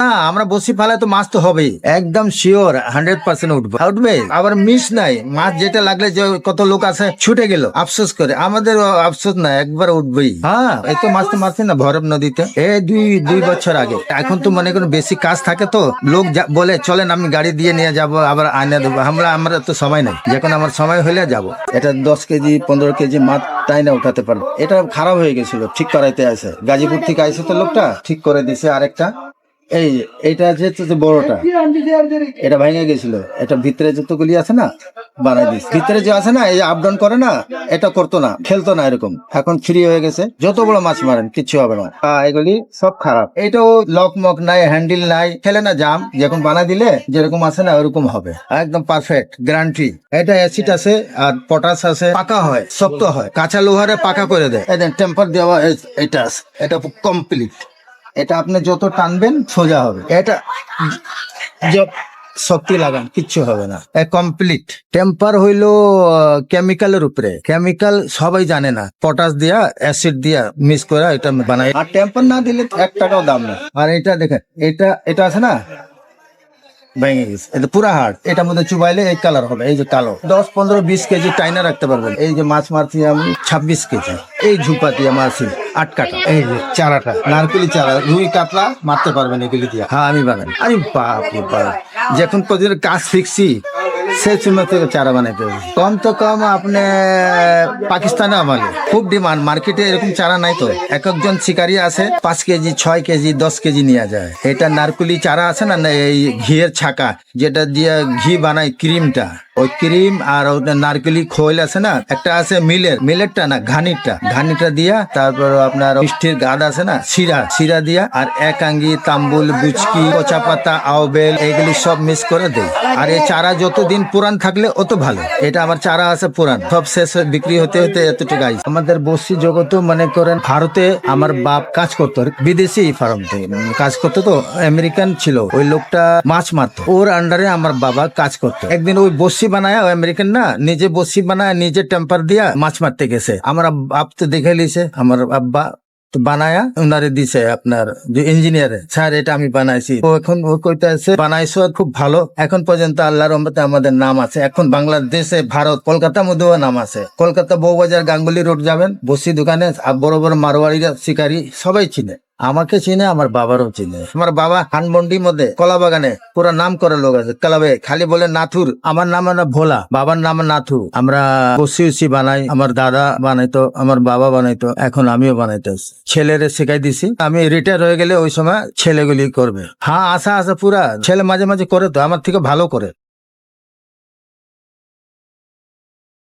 না, আমরা বসি ফালায় তো মাছ তো হবেই। একদম শিওর হান্ড্রেড পার্সেন্ট উঠবে। উঠবে? আবার মিস নাই। মাছ যেটা লাগলে যে কত লোক আছে, ছুটে গেল। আফসোস করে। আমাদের আফসোস না, একবার উঠবেই। হ্যাঁ এই তো মাছ তো মারছি না, ভৈরব নদীতে। এ দুই দুই বছর আগে। এখন তো মনে করুন বেশি কাজ থাকে তো, লোক বলে, চলেন, আমি গাড়ি দিয়ে নিয়ে যাব, আবার আনে দেবো। আমরা আমরা তো সময় নাই। যখন আমার সময় হলে যাব। এটা দশ কেজি, পনেরো কেজি মাছ তাই না উঠাতে পারব এটা খারাপ হয়ে গেছিল, ঠিক করাইতে আছে গাজীপুর থেকে আইসে তো লোকটা, ঠিক করে দিছে আরেকটা। এই এইটা যেহেতু যে বড়টা এটা ভেঙে গেছিল। এটা ভিতরে যতগুলি আছে না বানাই দিস ভিতরে যে আছে না এই আপ ডাউন করে না এটা করতো না খেলতো না এরকম। এখন ফ্রি হয়ে গেছে। যত বড় মাছ মারেন কিচ্ছু হবে না। এগুলি সব খারাপ। এটাও লক মক নাই হ্যান্ডেল নাই খেলে না জাম যখন বানাই দিলে যেরকম আছে না ওরকম হবে। একদম পারফেক্ট গ্যারান্টি এটা অ্যাসিড আছে আর পটাশ আছে পাকা হয় শক্ত হয়। কাঁচা লোহারে পাকা করে দেয়। টেম্পার দেওয়া এটা এটা কমপ্লিট এটা আপনি যত টানবেন, সোজা হবে। এটা শক্তি লাগান, কিচ্ছু হবে না। কমপ্লিট টেম্পার হইল কেমিক্যালের উপরে। কেমিক্যাল সবাই জানে না। পটাশ দিয়া অ্যাসিড দিয়া মিক্স করে এটা বানায়। আর টেম্পার না দিলে এক টাকাও দাম না আর এটা দেখেন, এটা এটা আছে না? ভেঙে গেছে। এটা পুরা হাট এটার মধ্যে চুবাইলে এই কালার হবে, এই যে কালো। দশ, পনেরো, বিশ কেজি টাইনা রাখতে পারবেন। এই যে মাছ মারছি আমি, ছাব্বিশ কেজি। এই ঝুপা দিয়ে মারছি আট কাটা। এই যে চারাটা, নারকেলি চারা, রুই কাতলা মারতে পারবেন এগুলি দিয়ে। হ্যাঁ আমি বানাই আরে বাপ রে বাপ। যখন পর্যন্ত কাজ শিখছি সে থেকে চারা বানাইতে হবে। কম তো কম আপনি, পাকিস্তানে আমালে খুব ডিমান্ড, মার্কেটে এরকম চারা নাই তো। এক একজন শিকারী আছে, পাঁচ কেজি, ছয় কেজি, দশ কেজি নিয়ে যায়। এটা নারকুলি চারা আছে না এই ঘিয়ের ছাকা, যেটা দিয়ে ঘি বানায় ক্রিমটা। ওই ক্রিম আর নারকেলি খোল আছে না, একটা আছে মিলের। মিলেরটা না ঘানিটা ঘানিটা দিয়া তারপর আপনার মিষ্টির গাদ আছে না, শিরা। শিরা দিয়া আর এক আঙ্গি, তাম্বুল বুচকি কচা পাতা আওবেল এগুলি সব মিক্স করে দেয়। আর এই চারা যতদিন পুরান থাকলে অত ভালো। এটা আমার চারা আছে পুরান। সব শেষ বিক্রি হতে হতে এতটুকু আইস আমাদের বসি জগত মনে করেন, ভারতে আমার বাপ কাজ করতো, বিদেশি ফার্ম থেকে কাজ করতো তো, আমেরিকান ছিল। ওই লোকটা মাছ মারতো। ওর আন্ডারে আমার বাবা কাজ করতো। একদিন ওই বসি বানায়, ওই আমেরিকান না, নিজে বসি বানায়, নিজে টেম্পার দিয়া মাছ মারতে গেছে। আমার বাপ তো দেখে লিছে। আমার আব্বা বানায়া উনারে দিছে আপনার যে ইঞ্জিনিয়ারে স্যার, এটা আমি বানাইছি। ও এখন ও কইতে আছে বানাইছো খুব ভালো। এখন পর্যন্ত আল্লাহর রহমতে আমাদের নাম আছে। এখন বাংলাদেশে, ভারত কলকাতার মধ্যেও নাম আছে। কলকাতা বউবাজার, গাঙ্গুলি রোড যাবেন, বসি দোকানে বড় বড় মারোয়ারিরা শিকারি সবাই চিনে। আমাকে চিনে, আমার বাবারও চিনে। আমার বাবা হানমন্ডির মধ্যে কলা বাগানে পুরো নাম করে লোক আছে। কলাবে খালি বলে নাথুর। আমার নাম না ভোলা, বাবার নাম নাথু। আমরা বসি উসি বানাই, আমার দাদা বানাইতো, আমার বাবা বানাইতো, এখন আমিও বানাইতে ছেলেরে শেখাই দিছি। আমি রিটায়ার হয়ে গেলে ওই সময় ছেলেগুলি করবে। হ্যাঁ আশা আশা পুরা। ছেলে মাঝে মাঝে করে তো, আমার থেকে ভালো করে।